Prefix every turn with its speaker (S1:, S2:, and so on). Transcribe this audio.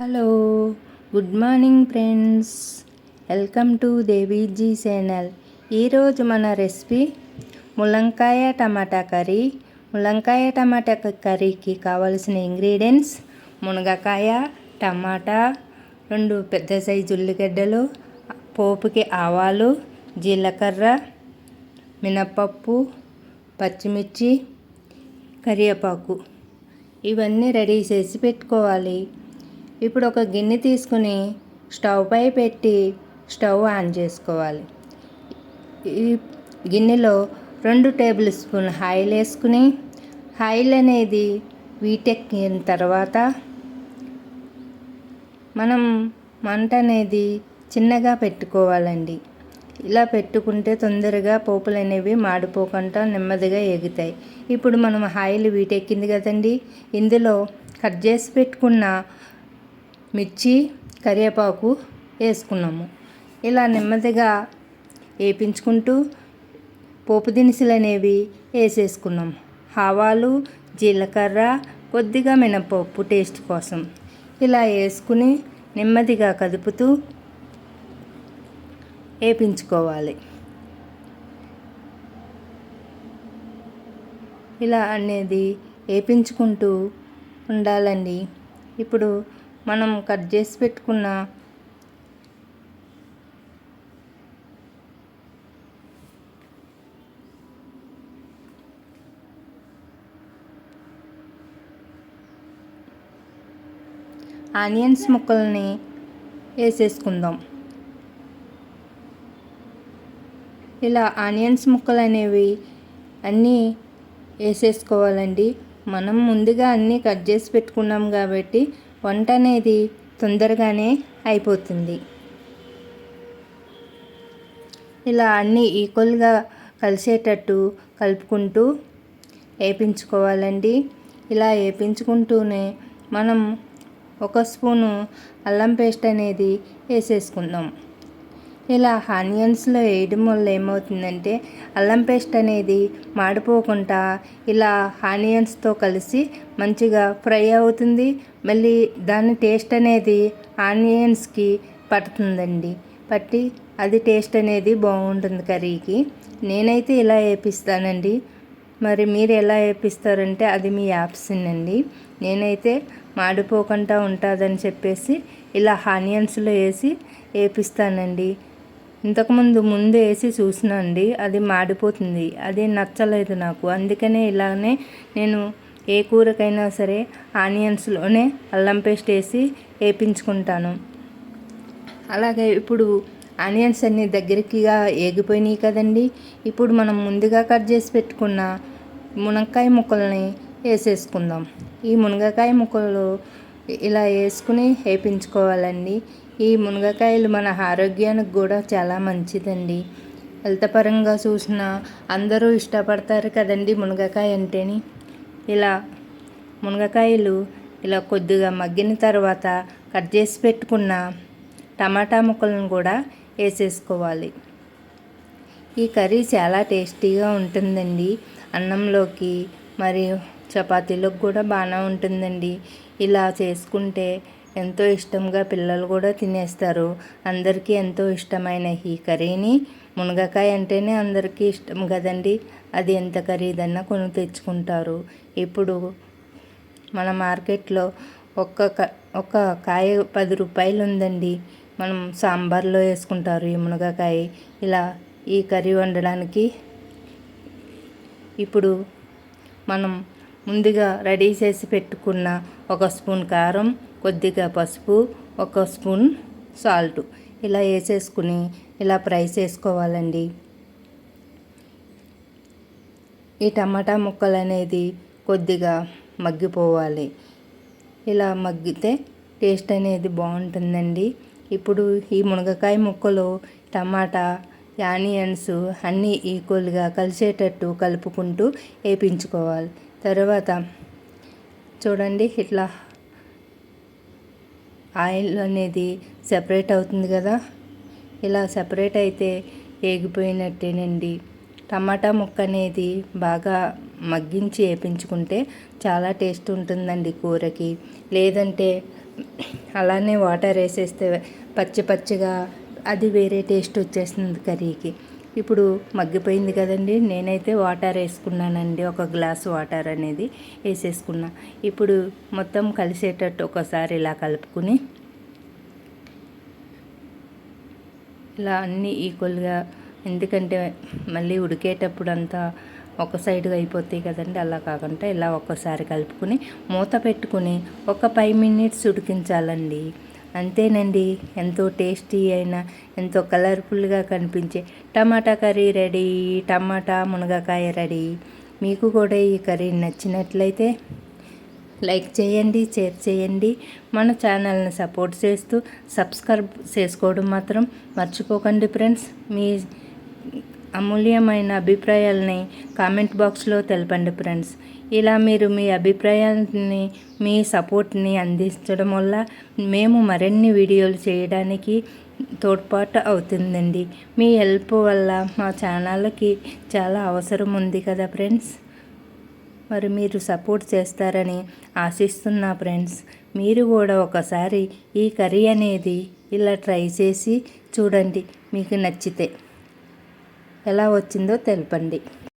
S1: Hello good morning friends. Welcome to Deviji channel. ఈరోజు మన recipe ములంకాయ టమాటా curry. ములంకాయ టమాటా కర్రీకి కావలసిన ఇంగ్రీడియంట్స్ మునగకాయ టమాటా రెండు పెద్ద సైజు ఉల్లిగడ్డలు పోపుకి ఆవాలు జీలకర్ర మినపప్పు పచ్చిమిర్చి కరివేపాకు. ఇవన్నీ రెడీ చేసి పెట్టుకోవాలి. ఇప్పుడు ఒక గిన్నె తీసుకుని స్టవ్ పై పెట్టి స్టవ్ ఆన్ చేసుకోవాలి. ఈ గిన్నెలో రెండు టేబుల్ స్పూన్ ఆయిల్ వేసుకుని ఆయిల్ అనేది వీటెక్కిన తర్వాత మనం మంట అనేది చిన్నగా పెట్టుకోవాలండి. ఇలా పెట్టుకుంటే తొందరగా పోపులు అనేవి మాడిపోకుండా నెమ్మదిగా ఎగుతాయి ఇప్పుడు మనం ఆయిల్ వీటెక్కింది కదండి ఇందులో కట్ చేసి పెట్టుకున్న మిర్చి కరివేపాకు వేసుకున్నాము. ఇలా నెమ్మదిగా వేపించుకుంటూ పోపు దినుసులు అనేవి వేసేసుకున్నాం. ఆవాలు జీలకర్ర కొద్దిగా మినపప్పు టేస్ట్ కోసం. ఇలా వేసుకుని నెమ్మదిగా కదుపుతూ వేపించుకోవాలి. ఇలా అనేది వేపించుకుంటూ ఉండాలండి. ఇప్పుడు మనం కట్ చేసి పెట్టుకున్న ఆనియన్స్ ముక్కల్ని వేసేసుకుందాం. ఇలా ఆనియన్స్ ముక్కలు అనేవి అన్నీ వేసేసుకోవాలండి. మనం ముందుగా అన్నీ కట్ చేసి పెట్టుకున్నాం కాబట్టి వంట అనేది తొందరగానే అయిపోతుంది. ఇలా అన్నీ ఈక్వల్గా కలిసేటట్టు కలుపుకుంటూ వేపించుకోవాలండి. ఇలా వేపించుకుంటూనే మనం ఒక స్పూను అల్లం పేస్ట్ అనేది వేసేసుకుందాం. ఇలా ఆనియన్స్లో వేయడం వల్ల ఏమవుతుందంటే అల్లం పేస్ట్ అనేది మాడిపోకుండా ఇలా ఆనియన్స్తో కలిసి మంచిగా ఫ్రై అవుతుంది. మళ్ళీ దాని టేస్ట్ అనేది ఆనియన్స్కి పడుతుందండి. పట్టి అది టేస్ట్ అనేది బాగుంటుంది కర్రీకి. నేనైతే ఇలా వేపిస్తానండి. మరి మీరు ఎలా వేపిస్తారంటే అది మీ యాప్షన్ అండి. నేనైతే మాడిపోకుండా ఉంటుందని చెప్పేసి ఇలా ఆనియన్స్లో వేసి వేపిస్తానండి. ఇంతకుముందు ముందు వేసి చూసినండి అది మాడిపోతుంది అది నచ్చలేదు నాకు. అందుకనే ఇలానే నేను ఏ కూరకైనా సరే ఆనియన్స్లోనే అల్లం పేస్ట్ వేసి వేపించుకుంటాను. అలాగే ఇప్పుడు ఆనియన్స్ అన్ని దగ్గరికిగా ఏగిపోయినాయి కదండి ఇప్పుడు మనం ముందుగా కట్ చేసి పెట్టుకున్న మునక్కాయ ముక్కల్ని వేసేసుకుందాం. ఈ మునగకాయ ముక్కలు ఇలా వేసుకుని వేపించుకోవాలండి. ఈ మునగకాయలు మన ఆరోగ్యానికి కూడా చాలా మంచిదండి. హెల్త్పరంగా చూసిన అందరూ ఇష్టపడతారు కదండి మునగకాయ అంటేని. ఇలా మునగకాయలు ఇలా కొద్దిగా మగ్గిన తర్వాత కట్ చేసి పెట్టుకున్న టమాటా ముక్కలను కూడా వేసేసుకోవాలి. ఈ కర్రీ చాలా టేస్టీగా ఉంటుందండి. అన్నంలోకి మరియు చపాతీలకు కూడా బాగానే ఉంటుందండి. ఇలా చేసుకుంటే ఎంతో ఇష్టంగా పిల్లలు కూడా తినేస్తారు. అందరికీ ఎంతో ఇష్టమైన ఈ కర్రీని. మునగకాయ అంటేనే అందరికీ ఇష్టం కదండి. అది ఎంత ఖరీదన్నా కొని తెచ్చుకుంటారు. ఇప్పుడు మన మార్కెట్లో ఒక్క క- ఒక కాయ పది రూపాయలు ఉందండి. మనం సాంబార్లో వేసుకుంటారు ఈ మునగకాయ. ఇలా ఈ కర్రీ వండడానికి. ఇప్పుడు మనం ముందుగా రెడీ చేసి పెట్టుకున్న ఒక స్పూన్ కారం కొద్దిగా పసుపు ఒక స్పూన్ సాల్ట్. ఇలా వేసేసుకుని ఇలా ఫ్రై చేసుకోవాలండి. ఈ టమాటా ముక్కలు అనేది కొద్దిగా మగ్గిపోవాలి. ఇలా మగ్గితే టేస్ట్ అనేది బాగుంటుందండి. ఇప్పుడు ఈ మునగకాయ ముక్కలు టమాటా ఆనియన్స్ అన్నీ ఈక్వల్గా కలిసేటట్టు కలుపుకుంటూ వేపించుకోవాలి. తర్వాత చూడండి ఇట్లా ఆయిల్ అనేది సెపరేట్ అవుతుంది కదా. ఇలా సెపరేట్ అయితే ఏగిపోయినట్టేనండి. టమాటా ముక్క అనేది బాగా మగ్గించి వేపించుకుంటే చాలా టేస్ట్ ఉంటుందండి కూరకి. లేదంటే అలానే వాటర్ వేసేస్తే పచ్చి పచ్చిగా అది వేరే టేస్ట్ వచ్చేస్తుంది కర్రీకి. ఇప్పుడు మగ్గిపోయింది కదండి. నేనైతే వాటర్ వేసుకున్నానండి. ఒక గ్లాస్ వాటర్ అనేది వేసేసుకున్నా. ఇప్పుడు మొత్తం కలిసేటట్టు ఒకసారి ఇలా కలుపుకుని ఇలా అన్నీ ఈక్వల్గా ఎందుకంటే మళ్ళీ ఉడికేటప్పుడు అంతా ఒక సైడ్గా అయిపోతాయి కదండి. అలా కాకుండా ఇలా ఒక్కసారి కలుపుకుని మూత పెట్టుకుని ఒక ఫైవ్ మినిట్స్ ఉడికించాలండి. అంతేనండి. ఎంతో టేస్టీ అయిన ఎంతో కలర్ఫుల్గా కనిపించే టమాటా కర్రీ రెడీ. టమాటా మునగకాయ రెడీ. మీకు కూడా ఈ కర్రీ నచ్చినట్లయితే లైక్ చేయండి షేర్ చేయండి. మన ఛానల్ని సపోర్ట్ చేస్తూ సబ్స్క్రైబ్ చేసుకోవడం మాత్రం మర్చిపోకండి ఫ్రెండ్స్. మీ అమూల్యమైన అభిప్రాయాలని కామెంట్ బాక్స్లో తెలపండి ఫ్రెండ్స్. ఇలా మీరు మీ అభిప్రాయాన్ని మీ సపోర్ట్ని అందించడం వల్ల మేము మరిన్ని వీడియోలు చేయడానికి తోడ్పాటు అవుతుందండి. మీ హెల్ప్ వల్ల మా ఛానల్కి చాలా అవసరం ఉంది కదా ఫ్రెండ్స్. మరి మీరు సపోర్ట్ చేస్తారని ఆశిస్తున్నా ఫ్రెండ్స్ మీరు కూడా ఒకసారి ఈ కర్రీ అనేది ఇలా ట్రై చేసి చూడండి. మీకు నచ్చితే ఎలా వచ్చిందో తెలపండి.